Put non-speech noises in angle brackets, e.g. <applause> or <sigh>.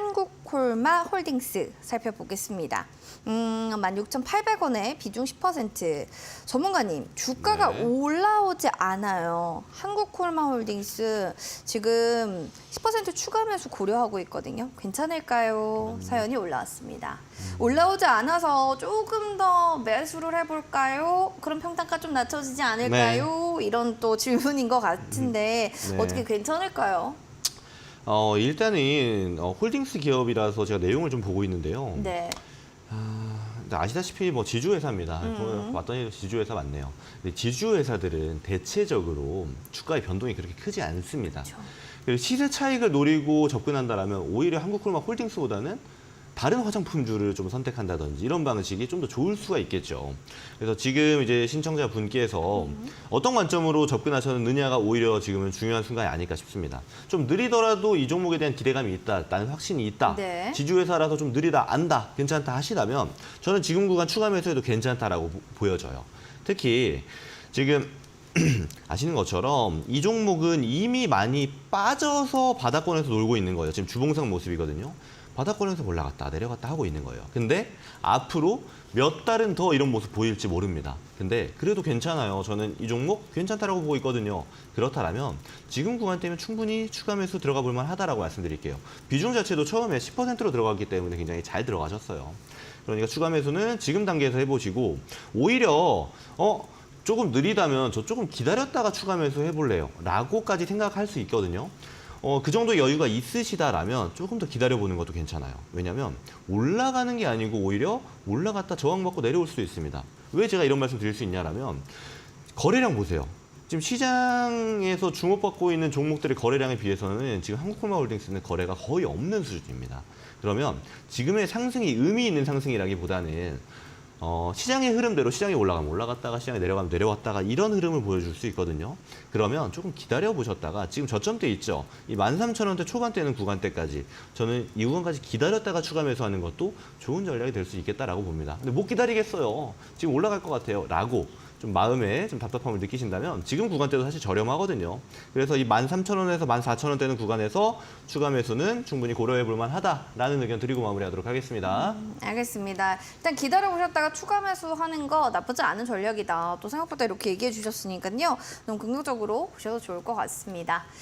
한국콜마 홀딩스 살펴보겠습니다. 음, 16,800원에 비중 10%. 전문가님, 주가가 네. 올라오지 않아요. 한국콜마 홀딩스 지금 10% 추가 매수 고려하고 있거든요. 괜찮을까요? 사연이 올라왔습니다. 올라오지 않아서 조금 더 매수를 해볼까요? 그럼 평단가 좀 낮춰지지 않을까요? 이런 또 질문인 것 같은데 네. 어떻게 괜찮을까요? 어, 일단은 어, 홀딩스 기업이라서 제가 내용을 좀 보고 있는데요. 네. 근데 아시다시피 뭐 지주회사입니다. 음. 봤더니 지주회사 맞네요. 근데 지주회사들은 대체적으로 주가의 변동이 그렇게 크지 않습니다. 그렇죠. 시세 차익을 노리고 접근한다라면 오히려 한국콜마 홀딩스보다는 다른 화장품주를 좀 선택한다든지 이런 방식이 좀 더 좋을 수가 있겠죠. 그래서 지금 이제 신청자 분께서 어떤 관점으로 접근하셨느냐가 오히려 지금은 중요한 순간이 아닐까 싶습니다. 좀 느리더라도 이 종목에 대한 기대감이 있다, 나는 확신이 있다. 네. 지주회사라서 좀 느리다, 안다, 괜찮다 하시다면 저는 지금 구간 추가 매수해도 괜찮다라고 보- 보여져요. 특히 지금 <clears throat> 아시는 것처럼 이 종목은 이미 많이 빠져서 바닥권에서 놀고 있는 거예요. 지금 주봉상 모습이거든요. 바닥권에서 올라갔다 내려갔다 하고 있는 거예요. 근데 앞으로 몇 달은 더 이런 모습 보일지 모릅니다. 근데 그래도 괜찮아요. 저는 이 종목 괜찮다라고 보고 있거든요. 그렇다면 지금 구간대면 충분히 추가 매수 들어가 볼 만 하다라고 말씀드릴게요. 비중 자체도 처음에 10%로 들어갔기 때문에 굉장히 잘 들어가셨어요. 그러니까 추가 매수는 지금 단계에서 해보시고 오히려 어 조금 느리다면 저 조금 기다렸다가 추가 매수 해볼래요. 라고까지 생각할 수 있거든요. 어, 그 정도 여유가 있으시다라면 조금 더 기다려보는 것도 괜찮아요. 왜냐하면 올라가는 게 아니고 오히려 올라갔다 저항받고 내려올 수도 있습니다. 왜 제가 이런 말씀 드릴 수 있냐라면 거래량 보세요. 지금 시장에서 주목받고 있는 종목들의 거래량에 비해서는 지금 한국콜마홀딩스는 거래가 거의 없는 수준입니다. 그러면 지금의 상승이 의미 있는 상승이라기보다는 어, 시장의 흐름대로 시장이 올라가면 올라갔다가 시장이 내려가면 내려왔다가 이런 흐름을 보여줄 수 있거든요. 그러면 조금 기다려 보셨다가 지금 저점대 있죠. 이 13,000원대 초반대는 구간대까지 저는 이 구간까지 기다렸다가 추가 매수하는 것도 좋은 전략이 될 수 있겠다라고 봅니다. 근데 못 기다리겠어요. 지금 올라갈 것 같아요. 라고 좀 마음에 좀 답답함을 느끼신다면 지금 구간대도 사실 저렴하거든요. 그래서 이 13,000원에서 14,000원대는 구간에서 추가 매수는 충분히 고려해 볼 만하다라는 의견 드리고 마무리하도록 하겠습니다. 알겠습니다. 일단 기다려 보셨다가 추가 매수하는 거 나쁘지 않은 전략이다. 또 생각보다 이렇게 얘기해 주셨으니까요. 너무 긍정적으로 보셔도 좋을 것 같습니다.